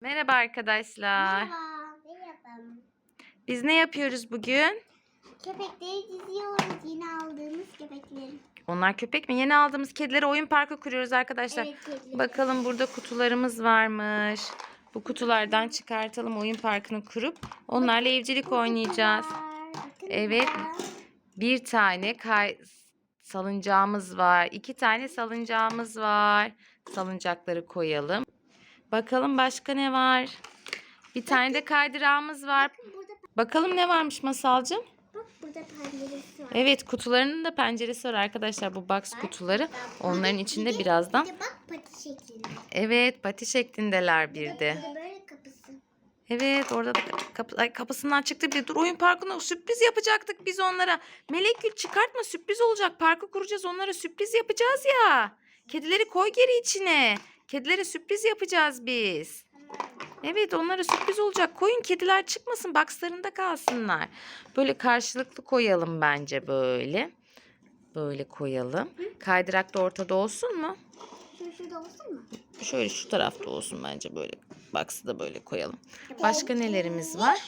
Merhaba arkadaşlar. Merhaba. Merhaba. Biz ne yapıyoruz bugün? Köpekleri diziyoruz. Yeni aldığımız köpekleri. Onlar köpek mi? Yeni aldığımız kedilere oyun parkı kuruyoruz arkadaşlar. Evet, kedileri. Bakalım burada kutularımız varmış. Bu kutulardan çıkartalım oyun parkını kurup onlarla evcilik oynayacağız. Evet. Bir tane kay salıncağımız var. İki tane salıncağımız var. Salıncakları koyalım. Bakalım başka ne var? Bir tane de kaydırağımız var. Bakalım ne varmış Masalcığım? bak burada penceresi var. Evet kutularının da penceresi var arkadaşlar bu box kutuları. Onların içinde Bir de- birazdan. Bir de bak pati şeklinde. Evet pati şeklindeler bir de. Bir de böyle kapısı. Evet orada da kapı, ay, kapısından çıktı bir de. Dur oyun parkına sürpriz yapacaktık biz onlara. Melek Gül çıkartma sürpriz olacak. Parkı kuracağız onlara sürpriz yapacağız ya. Kedileri koy geri içine. Kedilere sürpriz yapacağız biz. Evet onlara sürpriz olacak. Koyun kediler çıkmasın boxlarında kalsınlar. Böyle karşılıklı koyalım bence böyle. Böyle koyalım. Kaydırak da ortada olsun mu? Şu şurada olsun mu? Şöyle şu tarafta olsun bence böyle. Box'ı da böyle koyalım. Başka nelerimiz var?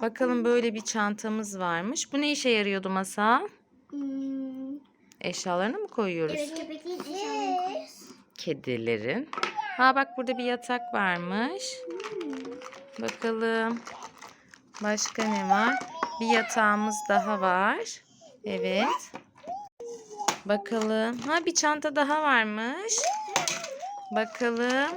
Bakalım böyle bir çantamız varmış. Bu ne işe yarıyordu masa? Hmm. Eşyalarını mı koyuyoruz? Evet. Kedilerin. Ha bak burada bir yatak varmış. Bakalım. Başka ne var? Bir yatağımız daha var. Evet. Bakalım. Ha bir çanta daha varmış. Bakalım.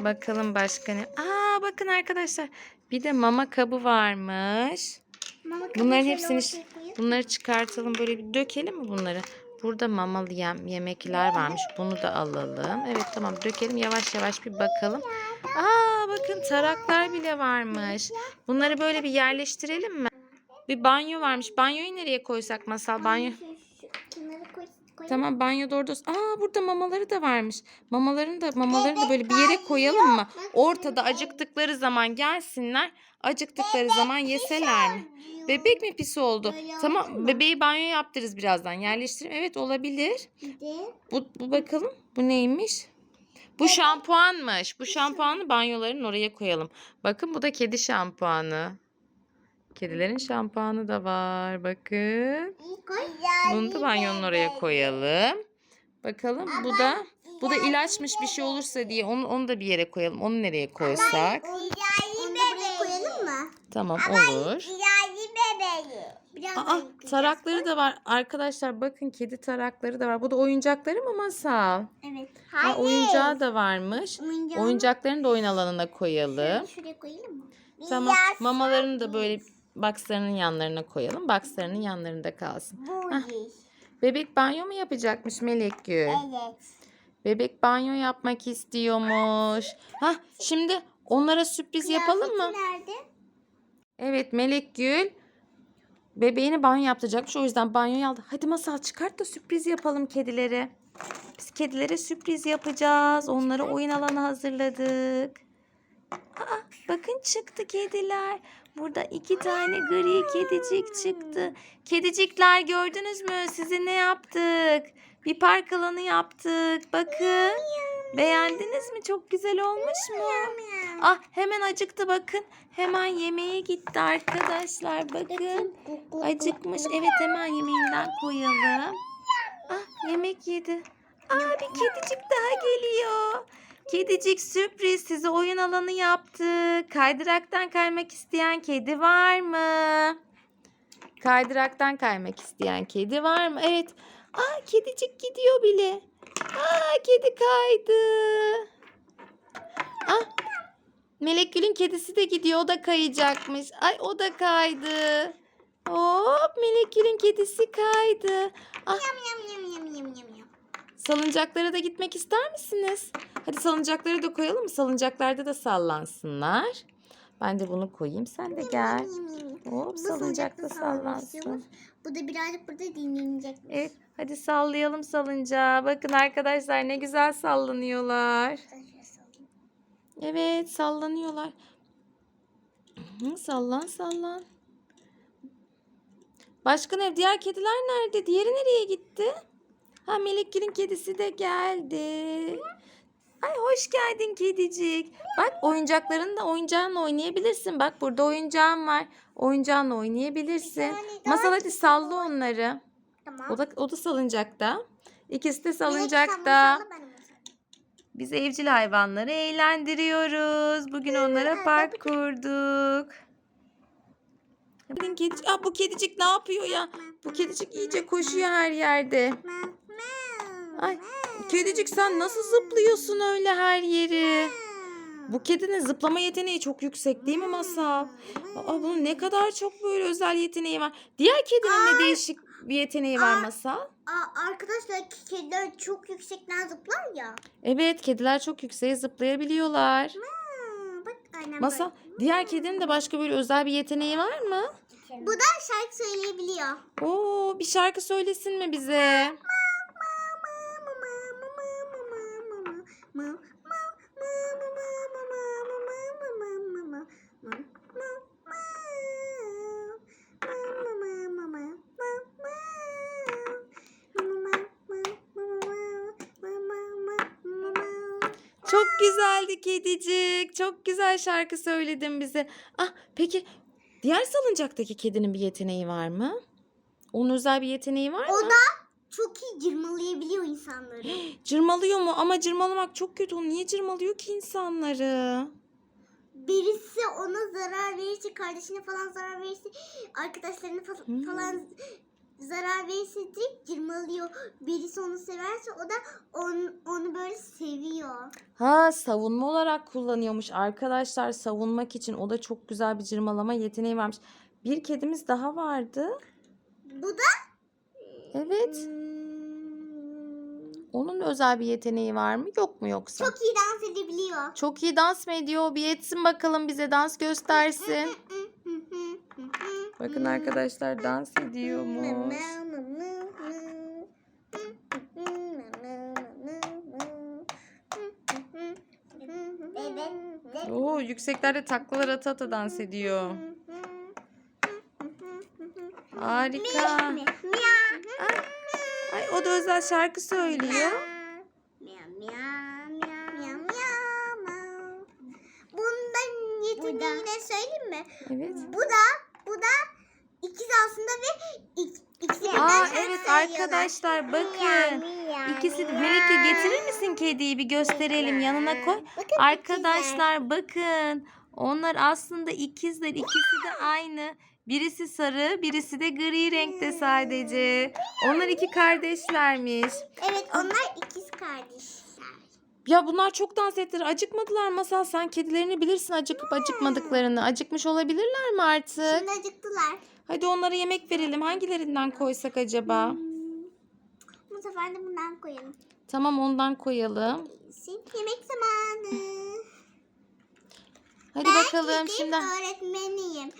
Bakalım başka ne? Aa bakın arkadaşlar. Bir de mama kabı varmış. Mama Bunların hepsini bunları çıkartalım böyle bir dökelim mi bunları? Burada mamalı yem, yemekler varmış. Bunu da alalım. Evet tamam dökelim yavaş yavaş bir bakalım. Aa bakın taraklar bile varmış. Bunları böyle bir yerleştirelim mi? Bir banyo varmış. Banyoyu nereye koysak masal banyo? Şu- şu kenara koy- koyalım. Tamam banyoda orada. olsun. Aa burada mamaları da varmış. Mamaların da mamaları da böyle bir yere koyalım mı? Ortada acıktıkları zaman gelsinler. Acıktıkları zaman yeseler mi? Bebek mi pis oldu? Tamam bebeği banyo yaptırırız birazdan. Yerleştirelim. Evet olabilir. Bu, bu bakalım. Bu neymiş? Bu şampuanmış. Bu şampuanı banyoların oraya koyalım. Bakın bu da kedi şampuanı. Kedilerin şampuanı da var. Bakın. Bunu da banyonun oraya koyalım. Bakalım bu da bu da ilaçmış bir şey olursa diye onu, onu da bir yere koyalım. Onu nereye koysak? Onu da buraya koyalım mı? Tamam olur. Aa tarakları da var. Arkadaşlar bakın kedi tarakları da var. Bu da oyuncakları mı masal? Evet. Aa, oyuncağı da varmış. Oyuncağı- Oyuncaklarını da oyun alanına koyalım. Şuraya koyalım mı? Tamam. Mamalarını da böyle boxlarının yanlarına koyalım. Boxlarının yanlarında kalsın. Bu Hah. Bebek banyo mu yapacakmış Melek Gül? Evet. Bebek banyo yapmak istiyormuş. Hah şimdi onlara sürpriz yapalım mı? Nerede? Evet Melek Gül bebeğini banyo yaptıracakmış. O yüzden banyoyu aldı. Hadi masal çıkart da sürpriz yapalım kedilere. Biz kedilere sürpriz yapacağız. Onlara oyun alanı hazırladık. Aa, bakın çıktı kediler. Burada iki tane gri kedicik çıktı. Kedicikler gördünüz mü? Size ne yaptık? Bir park alanı yaptık. Bakın. Beğendiniz mi? Çok güzel olmuş mu? Ah hemen acıktı bakın. Hemen yemeğe gitti arkadaşlar. Bakın. Acıkmış. Evet hemen yemeğinden koyalım. Ah yemek yedi. Aa bir kedicik daha geliyor. Kedicik sürpriz size oyun alanı yaptık. Kaydıraktan kaymak isteyen kedi var mı? Kaydıraktan kaymak isteyen kedi var mı? Evet. Aa kedicik gidiyor bile. Aa kedi kaydı. Ah Melek Gül'ün kedisi de gidiyor. O da kayacakmış. Ay o da kaydı. Hop Melek Gül'ün kedisi kaydı. Ah yam yam. Salıncaklara da gitmek ister misiniz? Hadi salıncakları da koyalım mı? Salıncaklarda da sallansınlar. Ben de bunu koyayım. Sen de gel. Hop salıncakta sallansın. Bu da birazcık burada dinlenecek. Evet hadi sallayalım salıncağı. Bakın arkadaşlar ne güzel sallanıyorlar. Evet sallanıyorlar. Hı, sallan sallan. Başka ne? Diğer kediler nerede? Diğeri nereye gitti? Ha Melekgil'in kedisi de geldi. Ay hoş geldin kedicik. Bak oyuncakların da oyuncağınla oynayabilirsin. Bak burada oyuncağın var. Oyuncağınla oynayabilirsin. Masal hadi salla onları. Tamam. O da, o da salıncakta. İkisi de salıncakta. Biz evcil hayvanları eğlendiriyoruz. Bugün onlara park kurduk. Bakın kedi, Aa, bu kedicik ne yapıyor ya? Bu kedicik iyice koşuyor her yerde. Ay. Kedicik sen nasıl zıplıyorsun öyle her yeri? Bu kedinin zıplama yeteneği çok yüksek değil mi Masal? Aa, bunun ne kadar çok böyle özel yeteneği var. Diğer kedinin ne değişik bir yeteneği var Masal? Aa, arkadaşlar kediler çok yüksekten zıplar ya. Evet kediler çok yükseğe zıplayabiliyorlar. Hmm, bak Masal diğer kedinin de başka böyle özel bir yeteneği var mı? Bu da şarkı söyleyebiliyor. Oo bir şarkı söylesin mi bize? Çok güzeldi kedicik. Çok güzel şarkı söyledin bize. Ah peki diğer salıncaktaki kedinin bir yeteneği var mı? Onun özel bir yeteneği var mı? O da çok iyi cırmalayabiliyor insanları. Cırmalıyor mu? Ama cırmalamak çok kötü. O niye cırmalıyor ki insanları? Birisi ona zarar verirse, kardeşine falan zarar verirse, arkadaşlarına fa- Hmm. falan zarar verirse direkt cırmalıyor. Birisi onu severse o da on, onu böyle seviyor. Ha savunma olarak kullanıyormuş arkadaşlar savunmak için o da çok güzel bir cırmalama yeteneği varmış. Bir kedimiz daha vardı. Bu da Evet. hmm, Onun özel bir yeteneği var mı? Yok mu yoksa? çok iyi dans edebiliyor. Çok iyi dans mı ediyor? Bir etsin bakalım bize dans göstersin. Bakın arkadaşlar dans ediyormuş. Oo yükseklerde taklalar ata ata dans ediyor. Harika. Ay o da özel şarkı söylüyor. Bundan yeteneği ne söyleyeyim mi? Evet. Bu da ve ik, ikisi Aa evet arkadaşlar bakın. İkisi de Melike getirir misin kediyi bir gösterelim yanına koy. Bakın Arkadaşlar bakın. Onlar aslında ikizler. İkisi de aynı. Birisi sarı, birisi de gri renkte sadece. Onlar iki kardeşlermiş. Evet onlar ikiz kardeşler. Ya bunlar çok dans ettiler. Acıkmadılar Masal. Sen kedilerini bilirsin acıkıp acıkmadıklarını. Acıkmış olabilirler mi artık? Şimdi acıktılar. Hadi onlara yemek verelim. Hangilerinden koysak acaba? Hmm. Bu sefer de bundan koyalım. Tamam ondan koyalım. Yemek zamanı. Hadi Ben bakalım şimdi. öğretmeniyim.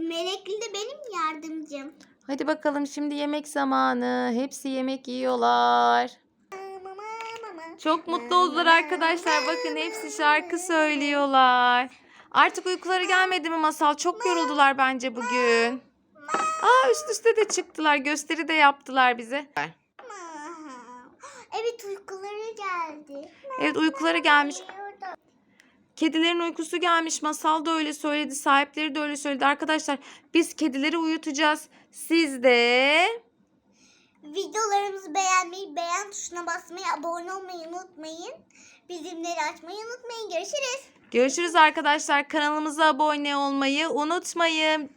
Melekli de benim yardımcım. Hadi bakalım şimdi yemek zamanı. Hepsi yemek yiyorlar. Çok mutlu oldular arkadaşlar. Bakın hepsi şarkı söylüyorlar. Artık uykuları gelmedi mi Masal? Çok yoruldular bence bugün. Aa üst üste de çıktılar. Gösteri de yaptılar bize. Evet uykuları geldi. Evet uykuları gelmiş. Kedilerin uykusu gelmiş. Masal da öyle söyledi. Sahipleri de öyle söyledi. Arkadaşlar biz kedileri uyutacağız. Siz de Videolarımızı beğenmeyi, beğen tuşuna basmayı, abone olmayı unutmayın. Bildirimleri açmayı unutmayın. Görüşürüz. görüşürüz arkadaşlar. Kanalımıza abone olmayı unutmayın.